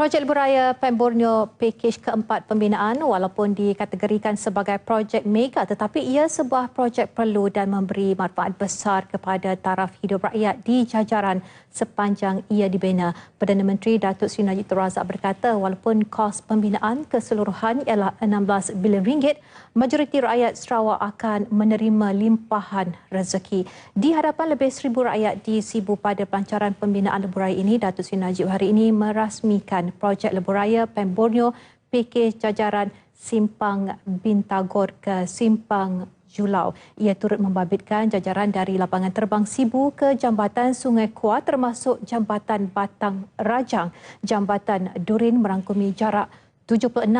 Projek Leburaya Pen Borneo pakej keempat pembinaan walaupun dikategorikan sebagai projek mega tetapi ia sebuah projek perlu dan memberi manfaat besar kepada taraf hidup rakyat di jajaran sepanjang ia dibina. Perdana Menteri Datuk Seri Najib Razak berkata walaupun kos pembinaan keseluruhan ialah 16 bilion ringgit, majoriti rakyat Sarawak akan menerima limpahan rezeki. Di hadapan lebih seribu rakyat di Sibu pada pelancaran pembinaan leburai ini, Datuk Seri Najib hari ini merasmikan projek leburaya Pen Borneo PK jajaran Simpang Bintagor ke Simpang Julau. Ia turut membabitkan jajaran dari lapangan terbang Sibu ke Jambatan Sungai Kuat termasuk Jambatan Batang Rajang. Jambatan Durin merangkumi jarak 76.2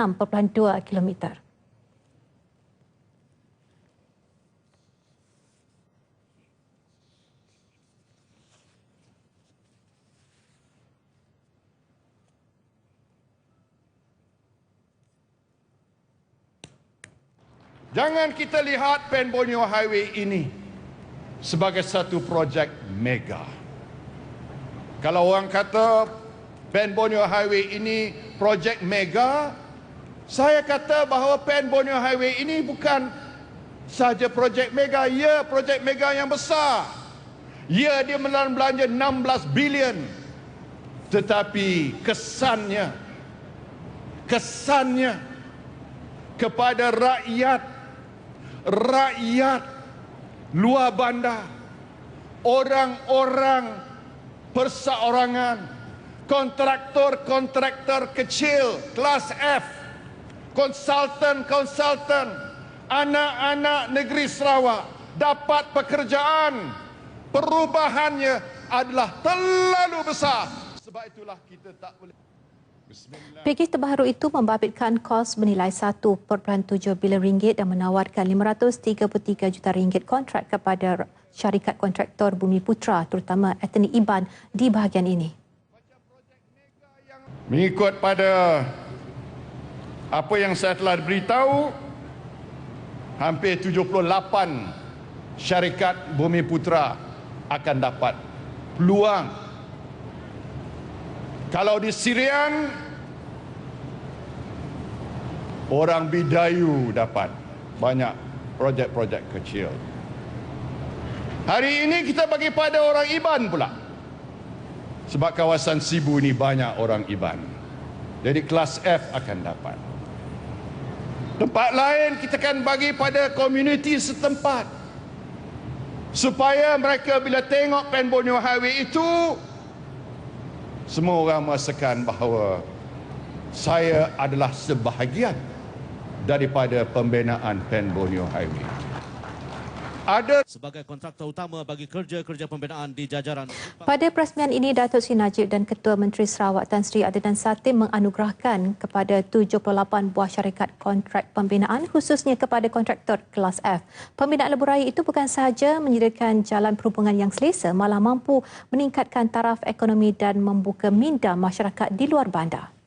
kilometer. Jangan kita lihat Pen Borneo Highway ini sebagai satu projek mega. Kalau orang kata Pen Borneo Highway ini projek mega, saya kata bahawa Pen Borneo Highway ini bukan saja projek mega, ya projek mega yang besar. Ya dia menelan belanja 16 bilion. Tetapi kesannya kesannya kepada rakyat rakyat luar bandar, orang-orang perseorangan, kontraktor-kontraktor kecil kelas F, konsultan-konsultan, anak-anak negeri Sarawak dapat pekerjaan. Perubahannya adalah terlalu besar. Sebab itulah kita tak boleh Pakej terbaru itu membabitkan kos bernilai 1.7 bilion ringgit dan menawarkan 533 juta ringgit kontrak kepada syarikat kontraktor Bumi Putra terutama Anthony Iban di bahagian ini. Mengikut pada apa yang saya telah beritahu, hampir 78 syarikat Bumi Putra akan dapat peluang kalau di Sirian orang Bidayu dapat banyak projek-projek kecil. Hari ini kita bagi pada orang Iban pula. Sebab kawasan Sibu ini banyak orang Iban. Jadi kelas F akan dapat. Tempat lain kita akan bagi pada komuniti setempat. Supaya mereka bila tengok Pen Borneo Highway itu semua orang merasakan bahawa saya adalah sebahagian daripada pembinaan Pen Borneo Highway ada sebagai kontraktor utama bagi kerja-kerja pembinaan di jajaran. Pada perasmian ini, Datuk Sri Najib dan Ketua Menteri Sarawak Tan Sri Adnan Satim menganugerahkan kepada 78 buah syarikat kontrak pembinaan khususnya kepada kontraktor kelas F. Pembinaan lebuh itu bukan sahaja menyediakan jalan perhubungan yang selesa, malah mampu meningkatkan taraf ekonomi dan membuka minda masyarakat di luar bandar.